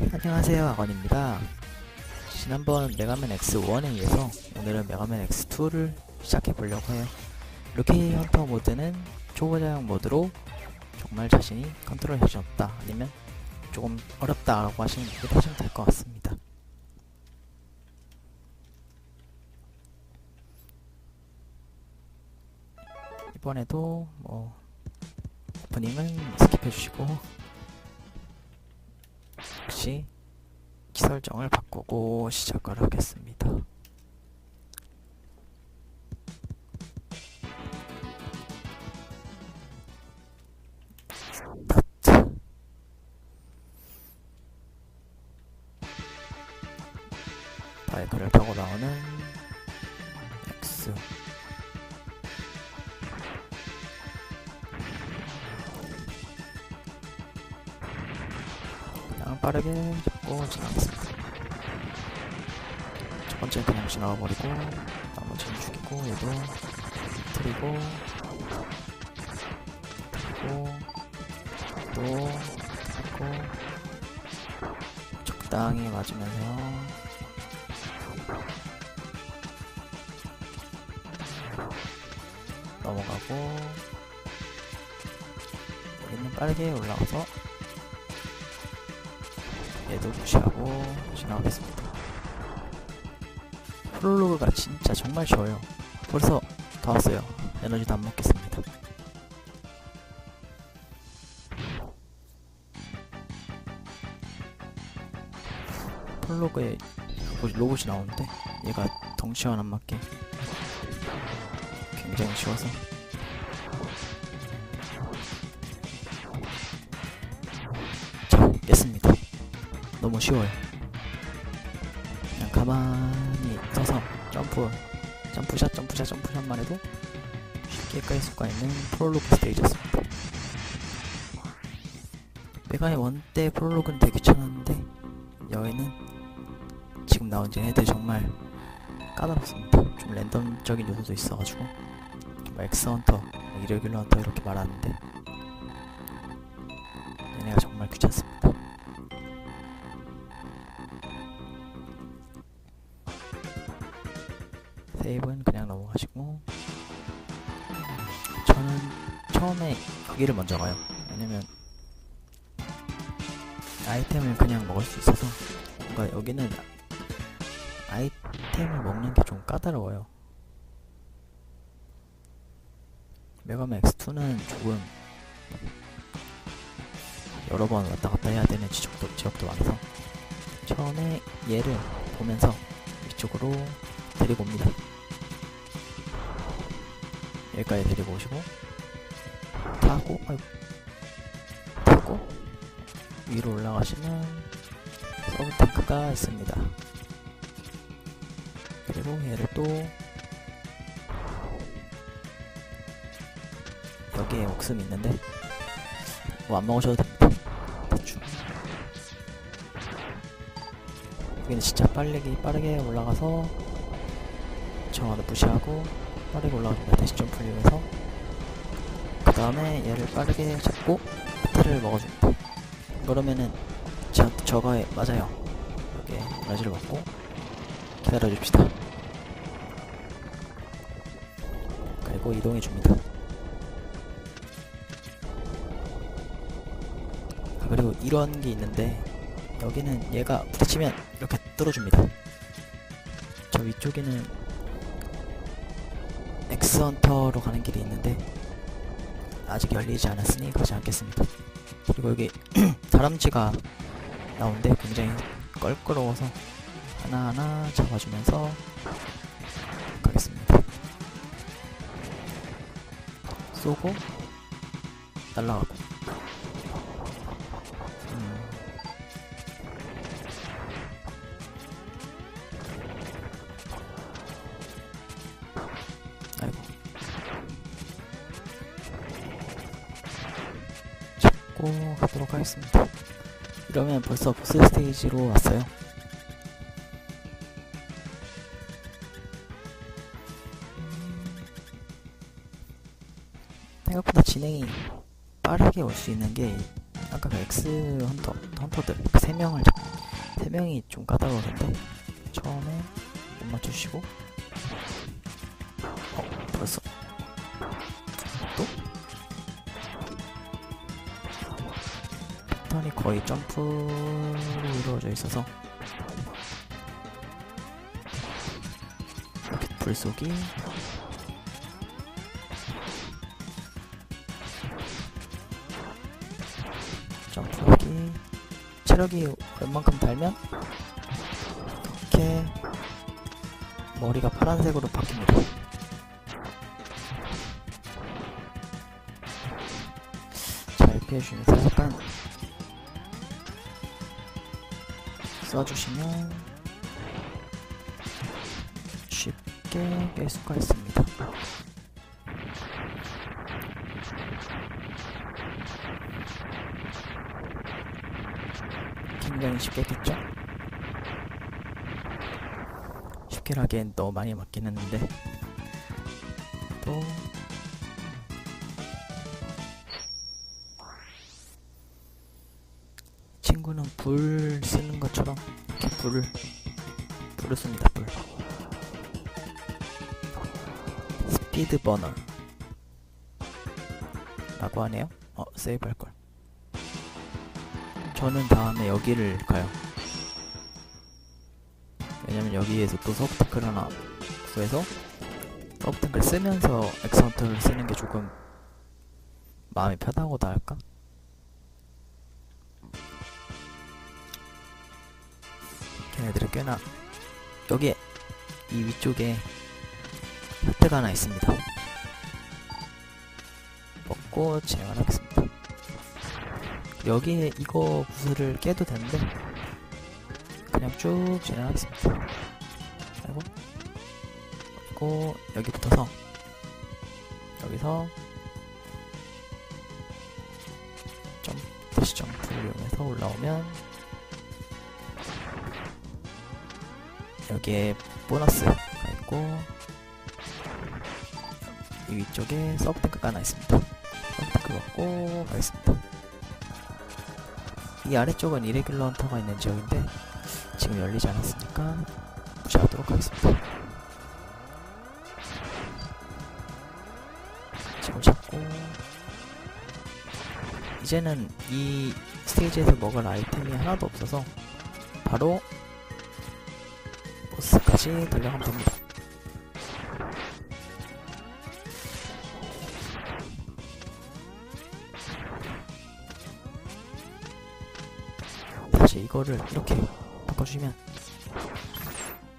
안녕하세요 아건입니다. 지난번 메가맨 X1에 이어서 오늘은 메가맨 X2를 시작해 보려고 해요. 루키 헌터 모드는 초보자용 모드로 정말 자신이 컨트롤 할수 없다 아니면 조금 어렵다 라고 하시는 분들 하시면 될 것 같습니다. 이번에도 뭐 오프닝은 스킵해 주시고 혹시 키 설정을 바꾸고 시작을 하겠습니다. 바이크를 타고 나오는 X 빠르게 잡고 지나가겠습니다. 첫 번째 그냥 지나가 버리고 나머지는 죽이고 얘도 트리고 트리고 또 트리고. 적당히 맞으면서. 넘어가고. 여기는 빠르게 올라가서 얘도 무시하고 지나가겠습니다. 프롤로그가 진짜 정말 쉬워요. 벌써 다 왔어요. 에너지 도 안 먹겠습니다. 프롤로그에 로봇- 로봇이 나오는데 얘가 덩치와 안 맞게 굉장히 쉬워서 너무 쉬워요. 그냥 가만히 서서 점프, 점프샷, 점프샷, 점프샷만 해도 쉽게 깔 수가 있는 프롤로그 스테이지였습니다. 메가의 원때 프롤로그는 되게 귀찮았는데 여기는 지금 나온 쟤네들 정말 까다롭습니다. 좀 랜덤적인 요소도 있어가지고 뭐 엑스헌터, 이레귤러 헌터 이렇게 말하는데 얘네가 정말 귀찮습니다. 세이브는 그냥 넘어가시고 저는 처음에 여기를 먼저 가요. 왜냐면 아이템을 그냥 먹을 수 있어서 뭔가 여기는 아이템을 먹는 게 좀 까다로워요. 메가맨 X2는 조금 여러 번 왔다 갔다 해야 되는 지역도, 지역도 많아서 처음에 얘를 보면서 이쪽으로 데리고 옵니다. 여기까지 데리고 오시고 타고 아이고 타고 위로 올라가시면 서브 탱크가 있습니다. 그리고 얘를 또 여기에 옥슴이 있는데 뭐 안 먹으셔도 됩니다. 대충 여기는 진짜 빠르게 빠르게 올라가서 정화도 무시하고 빠르게 올라갑니다. 대시 좀 풀리면서 그 다음에 얘를 빠르게 잡고 하트를 먹어줍니다. 그러면은 저, 저거에 맞아요. 여기에 에너지를 먹고 기다려줍시다. 그리고 이동해줍니다. 아, 그리고 이런 게 있는데 여기는 얘가 부딪히면 이렇게 뚫어줍니다. 저 위쪽에는 엑스헌터로 가는 길이 있는데 아직 열리지 않았으니 가지 않겠습니다. 그리고 여기 다람쥐가 나오는데 굉장히 껄끄러워서 하나하나 잡아주면서 가겠습니다. 쏘고 날라가고 가도록 하겠습니다. 이러면 벌써 보스 스테이지로 왔어요. 생각보다 진행이 빠르게 올 수 있는 게 아까 그 엑스 헌터 헌터들 그세 명을 잡세 명이 좀 까다로운데 처음에 못 맞추시고 패턴이 거의 점프로 이루어져 있어서 이렇게 불속이 점프하기 체력이 웬만큼 달면 이렇게 머리가 파란색으로 바뀝니다. 잘 피해주면서 약 간 쏴주시면 쉽게 깰 수가 있습니다. 굉장히 쉽게 깼죠? 쉽게 하기엔 너무 많이 맞긴 했는데 또 친구는 불 쓰는 것처럼 불을 불을 씁니다. 불 스피드 버너 라고 하네요. 어 세이브 할걸. 저는 다음에 여기를 가요. 왜냐면 여기에서 또 서브테크를 하나 구해서 서브테크를 쓰면서 엑스헌트를 쓰는 게 조금 마음이 편하고다 할까? 걔네들이 꽤나 여기에 이 위쪽에 혜태가 하나 있습니다. 먹고 진행하겠습니다. 여기에 이거 구슬을 깨도 되는데 그냥 쭉 진행하겠습니다. 아이고. 그리고 여기 붙어서 여기서 점 다시 점프를 이용해서 올라오면 여기에 보너스가 있고 이 위쪽에 서브탱크가 하나 있습니다. 서브탱크 갖고 가겠습니다. 이 아래쪽은 이레귤러 헌터가 있는 지역인데 지금 열리지 않았으니까 무시하도록 하겠습니다. 지금 잡고 이제는 이 스테이지에서 먹을 아이템이 하나도 없어서 바로 보스까지 달려가면 됩니다. 다시 이거를 이렇게 바꿔주면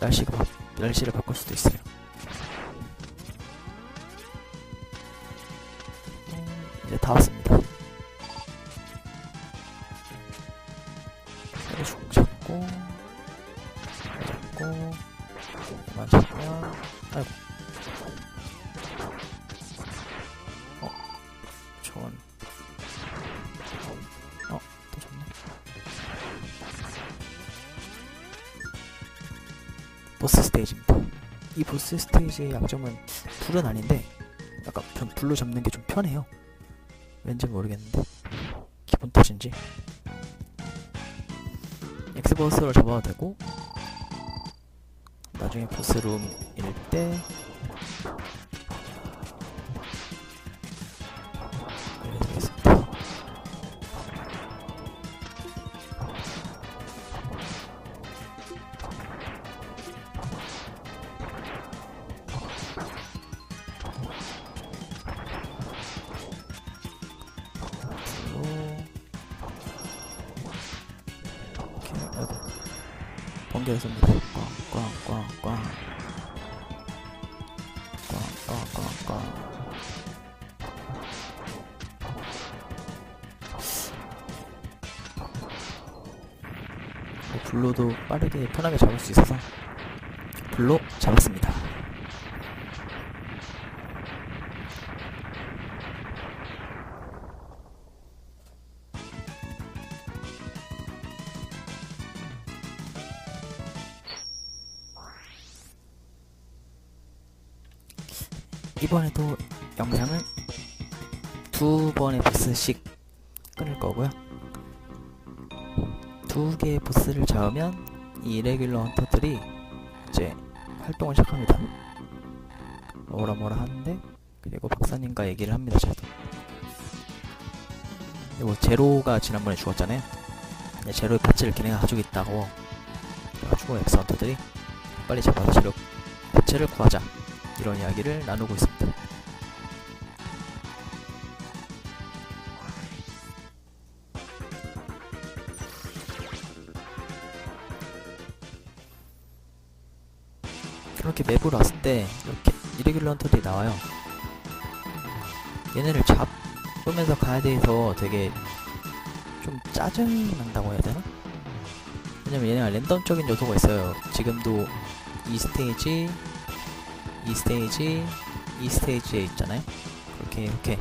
날씨가 바, 날씨를 바꿀 수도 있어요. 음, 이제 다 왔습니다. 보스 스테이지입니다. 이 보스 스테이지의 약점은 불은 아닌데 약간 전 불로 잡는 게 좀 편해요. 왠지 모르겠는데 기분 탓인지. 엑스버스를 잡아도 되고 나중에 보스룸일 때 아이고 번개를 씁니다. 꽝꽝꽝꽝 꽝꽝꽝꽝 뭐 블로도 빠르게 편하게 잡을 수 있어서 블로 잡았습니다. 이번에도 영상은 두 번의 보스씩 끊을 거고요. 두두 개의 보스를 잡으면 이 이레귤러 헌터들이 이제 활동을 시작합니다. 뭐라 뭐라 하는데 그리고 박사님과 얘기를 합니다. 저도. 그리고 제로가 지난번에 죽었잖아요. 네, 제로의 파츠를 걔네가 가지고 있다고 그래가지고 엑스 헌터들이 빨리 잡아서 제로 파츠를 구하자 이런 이야기를 나누고 있습니다. 맵으로 왔을 때 이렇게 이레귤러 헌터들이 나와요. 얘네를 잡으면서 가야 돼서 되게 좀 짜증난다고 해야 되나? 왜냐면 얘네가 랜덤적인 요소가 있어요. 지금도 이 스테이지, 이 스테이지, 이 스테이지에 있잖아요. 그렇게 이렇게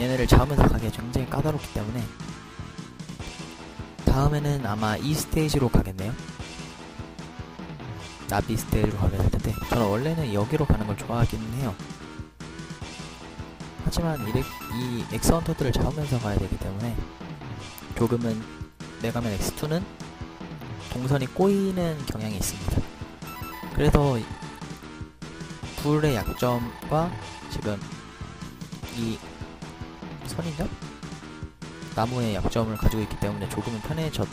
얘네를 잡으면서 가기가 굉장히 까다롭기 때문에 다음에는 아마 이 스테이지로 가겠네요. 나비 스테이지로 가게 될 텐데 저는 원래는 여기로 가는 걸 좋아하기는 해요. 하지만 이렉, 이 엑스헌터들을 잡으면서 가야 되기 때문에 조금은 메가맨 X2는 동선이 꼬이는 경향이 있습니다. 그래서 이- 불의 약점과 지금 이 선인장? 나무의 약점을 가지고 있기 때문에 조금은 편해졌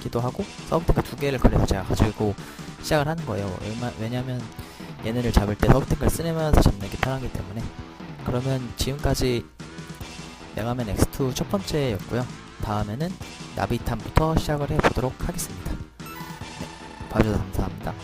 기도 하고 서브탱크 두 개를 그래서 제가 가지고 시작을 하는 거예요. 왜냐- 왜냐면 얘네를 잡을 때 서브탱크를 쓰면서 잡는 게 편하기 때문에 그러면 지금까지 메가맨 X2 첫 번째였고요. 다음에는 나비탄부터 시작을 해보도록 하겠습니다. 네, 봐주셔서 감사합니다.